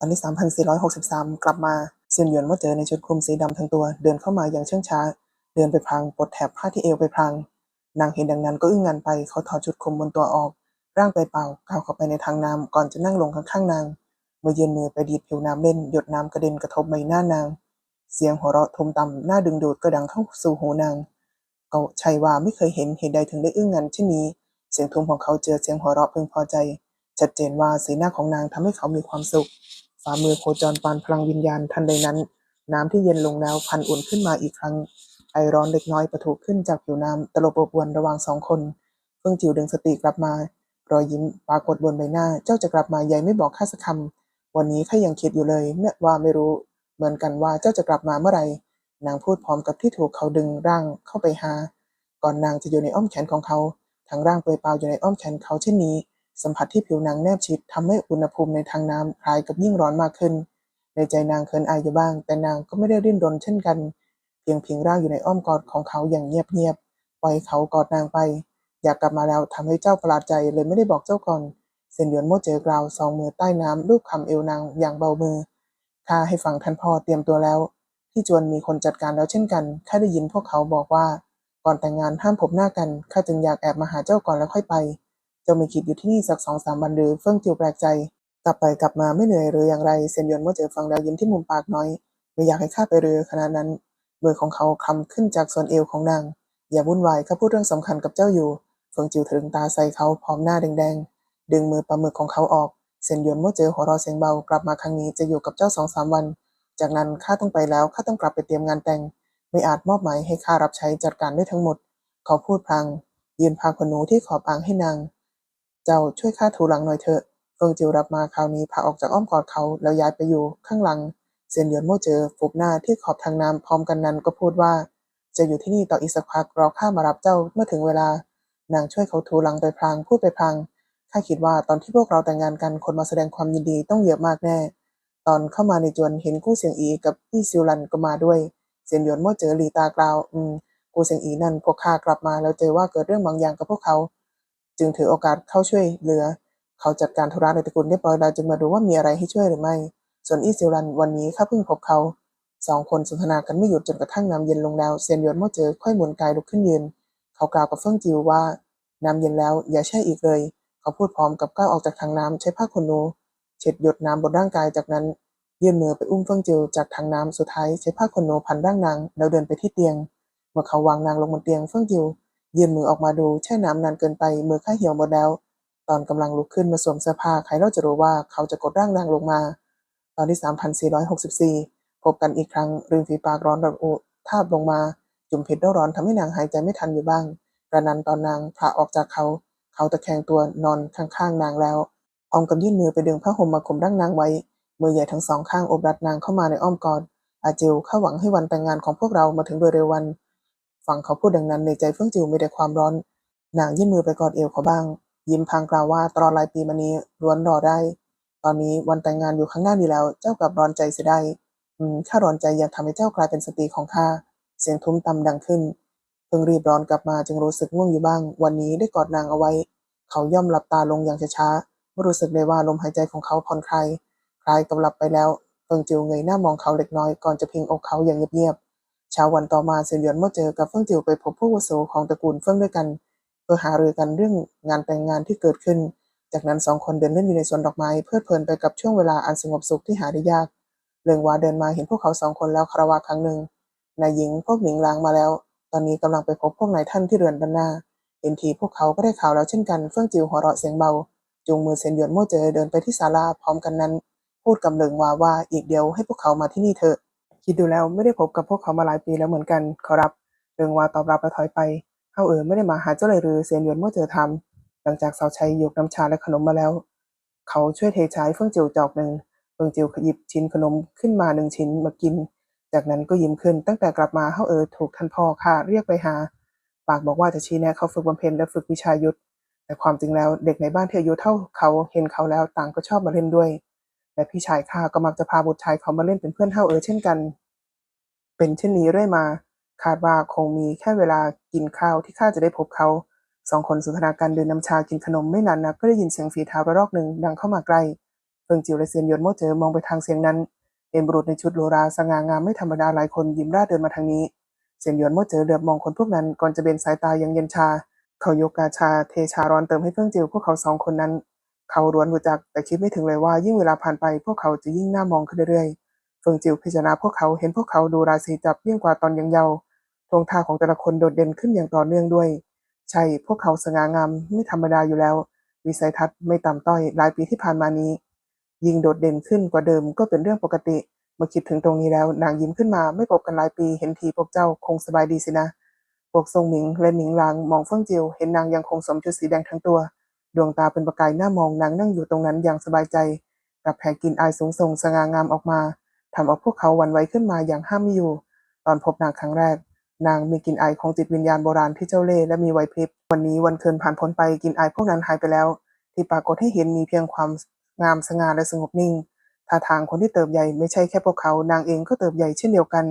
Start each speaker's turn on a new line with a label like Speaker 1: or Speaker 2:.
Speaker 1: ตอนที่ 3,463 กลับมาเซียนหยวนเมื่อเจอในชุดคลุมสีดำทั้งตัว เดินเข้ามาอย่างเชื่องช้า เดินไปพลางปลดแถบผ้าที่เอวไปพลาง นางเห็นดังนั้นก็อึ้งงันไปเขาถอดชุดคลุมบนตัวออก ร่างไปเปล่าก้าวเข้าไปในทางน้ำก่อนจะนั่งลงข้างๆนางเมื่อยืนมือไปดีดผิวน้ำเล่นหยดน้ำกระเด็นกระทบใบหน้านาง เสียงหัวเราะทุมต่ำหน่าดึงดูดก็ดังเข้าสู่หูนางเก็ชัยว่าไม่เคยเห็นเหตุใดถึงได้อึ้งงันเช่นนี้ เสียงทุมของเขาเจอเสียงหัวเราะพึงพอใจ ชัดเจนว่าสีหน้าของนางทำให้เขามีความสุข ฝ่ามือโคจรปานพลังวิญญาณทันใดนั้น น้ำที่เย็นลงแล้วพันอุ่นขึ้นมาอีกครั้ง ไอร้อนเล็กน้อยประทุขึ้นจากผิวน้ำตลบอบอวนระหว่างสองคนเฟื่องจิ๋วดึงสติกลับมารอยยิ้มปรากฏบนใบหน้า เจ้าจะกลับมายายไม่บอกข้าสักคำวันนี้ข้ายังคิดอยู่เลยแม้ว่าไม่รู้ เหมือนกันว่าเจ้าจะกลับมาเมื่อไหร่นางพูดพร้อมกับที่ถูกเขาดึงร่างเข้าไปหา ก่อนนางจะอยู่ในอ้อมแขนของเขาทั้งร่างเปลือยเปล่าอยู่ในอ้อมแขนเขาเช่นนี้ สัมผัสที่ผิวนางแนบชิดทำให้อุณหภูมิในทางน้ำคลายกับยิ่งร้อนมากขึ้น ในใจนางเคินอายอยู่บ้าง แต่นางก็ไม่ได้ดิ้นรนเช่นกัน เพียงพิงร่างอยู่ในอ้อมกอดของเขาอย่างเงียบๆปล่อยเขากอดนางไป อยากกลับมาแล้วทำให้เจ้าประหลาดใจเลยไม่ได้บอกเจ้าก่อนเซนหยวนโมเจอกล่าวสองมือใต้น้ำลูบคำเอวนางอย่างเบามือข้าให้ฟังท่านพ่อเตรียมตัวแล้ว ที่จวนมีคนจัดการแล้วเช่นกันข้าได้ยินพวกเขาบอกว่า ก่อนแต่งงานห้ามพบหน้ากันข้าจึงอยากแอบมาหาเจ้าก่อนแล้วค่อยไป จ้าไม่คิดอยู่ที่นี่สักสองสามวันหรือเฟื่องจิวแปลกใจ กลับไปกลับมาไม่เหนื่อยหรืออย่างไรเซนหยวนเมื่อเจอฟังแล้วยิ้มที่มุมปากน้อย ไม่อยากให้ข้าไปเรือขนาดนั้นมือของเขาคำขึ้นจากส่วนเอวของนาง อย่าวุ่นวายข้าพูดเรื่องสำคัญกับเจ้าอยู่เฟิงจิวถึงตาใส่เขาพร้อมหน้าแดงๆ ดึงมือปลาหมึกของเขาออกเซนหยวนเมื่อเจอหัวเราะเสียงเบากลับมาครั้งนี้จะอยู่กับเจ้าสองสามวัน จากนั้นข้าต้องไปแล้วข้าต้องกลับไปเตรียมงานแต่ง ไม่อาจมอบหมายให้ข้ารับใช้จัดการได้ทั้งหมด เขาพูดพลางยืนพาขนหนูที่ขอบอ่างให้นาง เจ้าช่วยข้าถูหลังหน่อยเถอะเฟิงจิวรับมาคราวนี้พาออกจากอ้อมกอดเขาแล้วย้ายไปอยู่ข้างหลังเซียนหยวนโม่เจอฟุบหน้าที่ขอบทางน้ำพร้อมกันนั้นก็พูดว่า จะอยู่ที่นี่ต่ออีกสักพักรอข้ามารับเจ้าเมื่อถึงเวลานางช่วยเขาถูหลังไปพลางพูดไปพลางข้าคิดว่าตอนที่พวกเราแต่งงานกันคนมาแสดงความยินดีต้องเยอะมากแน่ ตอนเข้ามาในจวนเห็นกู้เสียงอีกับอี้ซิวลันก็มาด้วยเซียนหยวนโม่เจอหลีตากล่าว อืม กู้เสียงอีนั่นพวกข้ากลับมาแล้วเจอว่าเกิดเรื่องบางอย่างกับพวกเขา จึงถือโอกาสเข้าช่วยเหลือ เขาจัดการธุระในตระกูลเรียบร้อยแล้วจึงมาดูว่ามีอะไรให้ช่วยหรือไม่ ส่วนอี้ซิวรันวันนี้ข้าเพิ่งพบเขาสองคนสนทนากันไม่หยุดจนกระทั่งน้ำเย็นลงแล้วเซียนหยวนเมื่อเจอค่อยหมุนกายลุกขึ้นยืน เขากล่าวกับเฟิ่งจิวว่าน้ำเย็นแล้วอย่าแช่อีกเลย เขาพูดพร้อมกับก้าวออกจากทางน้ำใช้ผ้าขนหนูเช็ดหยดน้ำบนร่างกายจากนั้นยื่นมือไปอุ้มเฟิ่งจิวจากทางน้ำสุดท้ายใช้ผ้าขนหนูพันร่างนางแล้วเดินไปที่เตียง เมื่อเขาวางนางลงบนเตียงเฟิ่งจิว ยื่นมือออกมาดูแช่น้ำนานเกินไปมือข้าเหี่ยวหมดแล้ว ตอนกำลังลุกขึ้นมาสวมเสื้อผ้าใครเล่าจะรู้ว่าเขาจะกดร่างนางลงมา ตอนที่ 3,464 พบกันอีกครั้งริมฝีปากร้อนระอุทาบลงมา จุ่มเผ็ดร้อนทำให้นางหายใจไม่ทันอยู่บ้างกระนั้นตอนนางพระออกจากเขา เขาตะแคงตัวนอนข้างๆนางแล้วพร้อมกับยื่นมือไปดึงผ้าห่มมาคลุมร่างนางไว้มือใหญ่ทั้งสองข้างโอบรัดนางเข้ามาในอ้อมกอดอาจิวข้าหวังให้วันแต่งงานของพวกเรามาถึงโดยเร็ววัน ฟังเขาพูดดังนั้นในใจเฟื่องจิวมีแต่ความร้อน นางยื่นมือไปกอดเอวเขาบ้าง ยิ้มพางกล่าวว่าตลอดหลายปีมานี้ล้วนรอได้ ตอนนี้วันแต่งงานอยู่ข้างหน้านี้แล้ว เจ้ากลับร้อนใจเสียได้ อืมข้าร้อนใจอยากทำให้เจ้ากลายเป็นสตรีของข้า เสียงทุ้มต่ำดังขึ้น เพิ่งรีบร้อนกลับมาจึงรู้สึกง่วงอยู่บ้าง วันนี้ได้กอดนางเอาไว้ เขาย่อมหลับตาลงอย่างช้าๆเมื่อรู้สึกได้ว่าลมหายใจของเขาผ่อนคลาย คลายกับหลับไปแล้วเฟิงจิวเงยหน้ามองเขาเล็กน้อยก่อนจะพิงอกเขาอย่างเงียบๆ เช้าวันต่อมาเซียนหยวนเมื่อเจอกับเฟิ่งจิวไปพบผู้วุโสของตระกูลเฟิ่งด้วยกันเพื่อหารือกันเรื่องงานแต่งงานที่เกิดขึ้น จากนั้นสองคนเดินเล่นอยู่ในสวนดอกไม้เพลิดเพลินไปกับช่วงเวลาอันสงบสุขที่หาได้ยากเรืองวาเดินมาเห็นพวกเขาสองคนแล้วคารวะครั้งหนึ่งนายหญิงพวกหนิงลางมาแล้ว ตอนนี้กำลังไปพบพวกนายท่านที่เรือนด้านหน้าเห็นทีพวกเขาก็ได้ข่าวแล้วเช่นกันเฟื่องจิวหัวเราะเสียงเบาจูงมือเซียนหยวนโม่เจอเดินไปที่ศาลาพร้อมกันนั้น พูดกับเหลิงวาว่าอีกเดียวให้พวกเขามาที่นี่เถอะ คิดดูแล้วไม่ได้พบกับพวกเขามาหลายปีแล้วเหมือนกันขอรับเหลิงวาตอบรับและถอยไปเฮาเอ๋อไม่ได้มาหาเจ้าเลยหรือเซียนหยวนโม่เจอทำหลังจากสาวใช้ยกน้ำชาและขนมมาแล้ว เขาช่วยเทชายเฟื่องจิวจอกหนึ่งเฟื่องจิวหยิบชิ้นขนมขึ้นมาหนึ่งชิ้นมากิน จากนั้นก็ยิ้มขึ้นตั้งแต่กลับมาเฮาเอ๋อถูกท่านพ่อค่ะเรียกไปหา ปากบอกว่าจะชี้แนะเขาฝึกบำเพ็ญและฝึกวิชายุทธแต่ความจริงแล้วเด็กในบ้านที่อายุเท่าเขาเห็นเขาแล้วต่างก็ชอบมาเล่นด้วย และพี่ชายข้าก็มักจะพาบุตรชายเขามาเล่นเป็นเพื่อนเฮาเออเช่นกัน เป็นเช่นนี้เรื่อยมา คาดว่าคงมีแค่เวลากินข้าวที่ข้าจะได้พบเขาสองคนสนทนาการดื่มน้ำชากินขนมไม่นานนักก็ได้ยินเสียงฝีเท้าระลอกหนึ่งดังเข้ามาใกล้เฟิงจิวและเซียนหยวนโมเจอมองไปทางเสียงนั้นเห็นบุรุษในชุดโลราสง่างามไม่ธรรมดาหลายคนยิ้มร่าเดินมาทางนี้ เซียนหยวนโมเจอเหลือบมองคนพวกนั้นก่อนจะเบนสายตายังเย็นชา เขายกกาชาเทชาร้อนเติมให้เฟิงจิวพวกเขาสองคนนั้น เขาร้วนรู้จักแต่คิดไม่ถึงเลยว่ายิ่งเวลาผ่านไปพวกเขาจะยิ่งน่ามองขึ้นเรื่อยๆเฟิงจิวพิจารณาพวกเขาเห็นพวกเขาดูราศีจับยิ่งกว่าตอนยังเยาว์ทวงท่าของแต่ละคนโดดเด่นขึ้นอย่างต่อเนื่องด้วย ใช่ พวกเขาสง่างามไม่ธรรมดาอยู่แล้ว วิสัยทัศน์ไม่ต่ำต้อยหลายปีที่ผ่านมานี้ ยิ่งโดดเด่นขึ้นกว่าเดิมก็เป็นเรื่องปกติ เมื่อคิดถึงตรงนี้แล้ว นางยิ้มขึ้นมาไม่พบกันหลายปีเห็นทีพวกเจ้าคงสบายดีสินะพวกทรงหมิงและหมิงลางมองเฟิ่งจิวเห็นนางยังคงสวมชุดสีแดงทั้งตัว ดวงตาเป็นประกายหน้ามองนางนั่งอยู่ตรงนั้นอย่างสบายใจ กับแผงกลินอายสูงส่งสง่างามออกมาทำเอาพวกเขาหวั่นไหวขึ้นมาอย่างห้ามไม่อยู่ ตอนพบนางครั้งแรก นางมีกลิ่นอายของจิตวิญญาณโบราณที่เจ้าเล่ห์และมีไหวพริบ วันนี้วันคืนผ่านพ้นไปกลิ่นอายพวกนั้นหายไปแล้ว ที่ปรากฏให้เห็นมีเพียงความงามสง่าและสงบนิ่งท่าทางคนที่เติบใหญ่ไม่ใช่แค่พวกเขา นางเองก็เติบใหญ่เช่นเดียวกัน